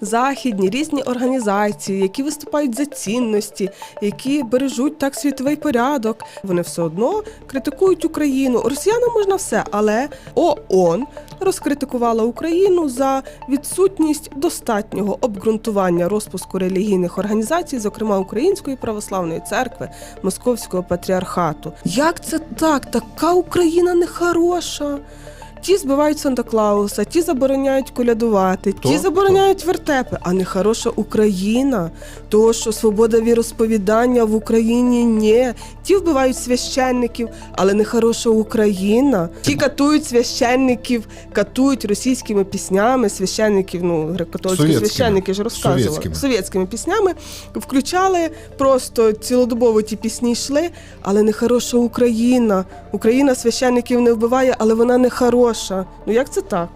західні різні організації, які виступають за цінності, які бережуть так світовий порядок. Вони все одно критикують Україну. Росіянам можна все, але ООН розкритикувала Україну за відсутність достатнього обґрунтування розпуску релігійних організацій, зокрема Української православної церкви, Московського патріархату. Як це так? Така Україна нехороша. Ті збивають Санта Клауса, ті забороняють колядувати, Хто? ті забороняють вертепи, а нехороша Україна. То, що свобода віросповідання в Україні ні. Ті вбивають священників, але нехороша Україна. Ті катують священників, катують російськими піснями, священників, ну, греко-католицькі священники ж розказували. Совєтськими. Піснями включали просто цілодобово ті пісні йшли, але нехороша Україна. Україна священників не вбиває, але вона не хороша. Ну як це так?